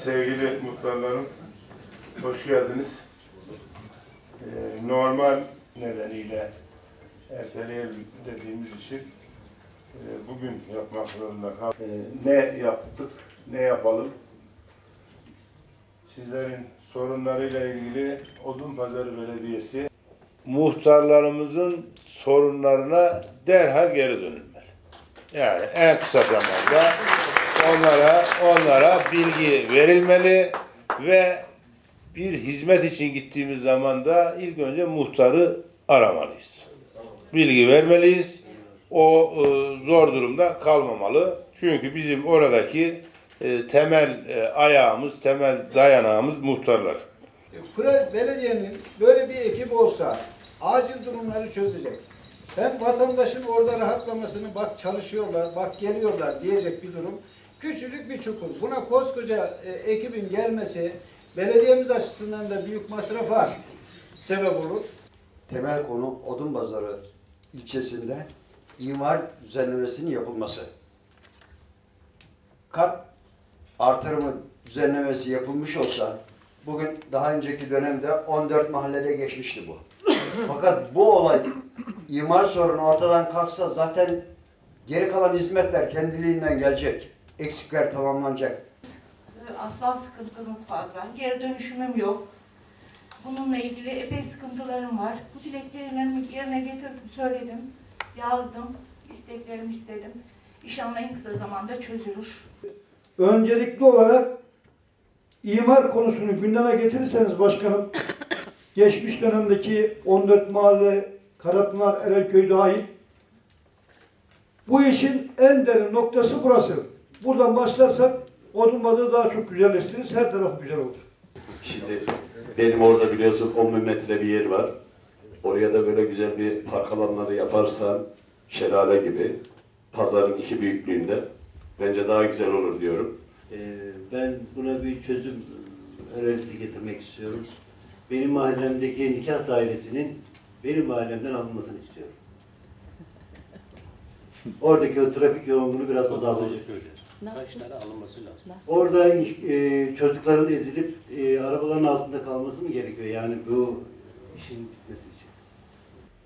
sevgili muhtarlarım, hoş geldiniz. Ee, normal nedeniyle erteleyelim dediğimiz için e, bugün yapmak zorunda kaldık. Ee, ne yaptık, ne yapalım? Sizlerin sorunlarıyla ilgili Odunpazarı Belediyesi muhtarlarımızın sorunlarına derhal geri dönülmeli. Yani en kısa zamanda onlara onlara bilgi verilmeli ve bir hizmet için gittiğimiz zaman da ilk önce muhtarı aramalıyız. Bilgi vermeliyiz. O e, zor durumda kalmamalı. Çünkü bizim oradaki e, temel e, ayağımız, temel dayanağımız muhtarlar. Belediyenin böyle bir ekip olsa acil durumları çözecek. Hem vatandaşın orada rahatlamasını bak çalışıyorlar, bak geliyorlar diyecek bir durum. Küçücük bir çukur. Buna koskoca e, ekibin gelmesi belediyemiz açısından da büyük masrafa sebep olur. Temel konu Odunpazarı ilçesinde imar düzenlemesinin yapılması. Kat artırımı düzenlemesi yapılmış olsa bugün daha önceki dönemde 14 mahallede geçmişti bu. Fakat bu olay imar sorunu ortadan kalksa zaten geri kalan hizmetler kendiliğinden gelecek. Eksikler tamamlanacak. Asfalt sıkıntımız fazla. Geri dönüşümüm yok. Bununla ilgili epey sıkıntılarım var. Bu dileklerimi yerine getirdim, söyledim, yazdım, isteklerimi istedim. İnşallah en kısa zamanda çözülür. öncelikli olarak imar konusunu gündeme getirirseniz başkanım, geçmiş dönemdeki 14 mahalle, Karapınar, Erelköy dahil, bu işin en derin noktası burası. Buradan başlarsak Odunbazı daha çok güzelleştiririz, her taraf güzel olur. Şimdi benim orada biliyorsun 10 bin metre bir yer var. Oraya da böyle güzel bir park alanları yaparsan şelale gibi pazarın iki büyüklüğünde bence daha güzel olur diyorum. Ee, Ben buna bir çözüm önerisi getirmek istiyorum. Benim mahallemdeki nikah dairesinin benim mahallemden alınmasını istiyorum. Oradaki o trafik yoğunluğunu biraz azaltacak. Kaç tane alınması lazım? Orada e, çocukların ezilip e, arabaların altında kalması mı gerekiyor? Yani bu işin bitmesi için.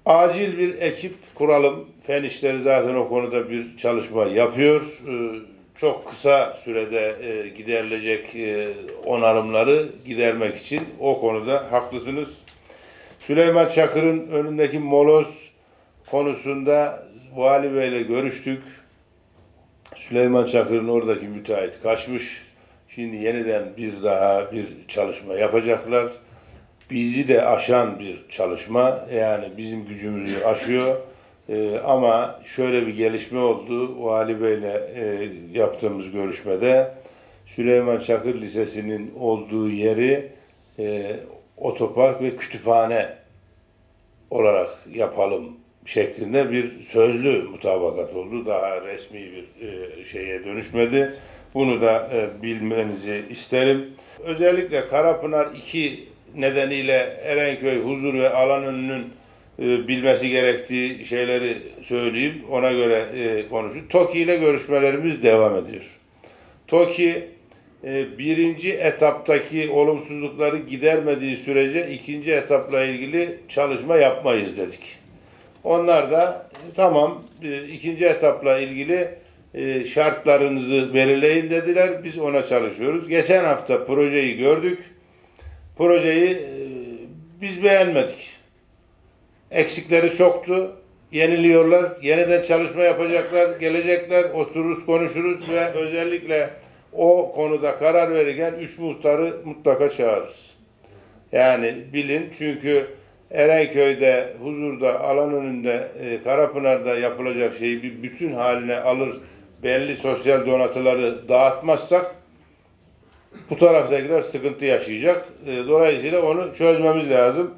Acil bir ekip kuralım. Fen işleri zaten o konuda bir çalışma yapıyor. Ee, Çok kısa sürede e, giderilecek e, onarımları gidermek için o konuda haklısınız. Süleyman Çakır'ın önündeki moloz konusunda Vali Bey'le görüştük. Süleyman Çakır'ın oradaki müteahhit kaçmış. Şimdi yeniden bir daha bir çalışma yapacaklar bizi de aşan bir çalışma. Yani bizim gücümüzü aşıyor. Ee, ama şöyle bir gelişme oldu. Vali Bey'le e, yaptığımız görüşmede Süleyman Çakır Lisesi'nin olduğu yeri e, otopark ve kütüphane olarak yapalım şeklinde bir sözlü mutabakat oldu. Daha resmi bir e, şeye dönüşmedi. Bunu da e, bilmenizi isterim. Özellikle Karapınar 2 nedeniyle Erenköy huzur ve Alanönü'nün e, bilmesi gerektiği şeyleri söyleyeyim. Ona göre e, konuşun. TOKİ ile görüşmelerimiz devam ediyor. TOKİ e, birinci etaptaki olumsuzlukları gidermediği sürece ikinci etapla ilgili çalışma yapmayız dedik. Onlar da tamam e, ikinci etapla ilgili e, şartlarınızı belirleyin dediler. Biz ona çalışıyoruz. Geçen hafta projeyi gördük. Projeyi e, biz beğenmedik. Eksikleri çoktu. Yeniliyorlar. Yeniden çalışma yapacaklar. Gelecekler. Otururuz konuşuruz ve özellikle o konuda karar verirken üç muhtarı mutlaka çağırırız. Yani bilin çünkü Erenköy'de, Huzur'da, Alanönü'nde, e, Karapınar'da yapılacak şeyi bir bütün haline alır, belli sosyal donatıları dağıtmazsak bu taraftakiler sıkıntı yaşayacak. E, Dolayısıyla onu çözmemiz lazım.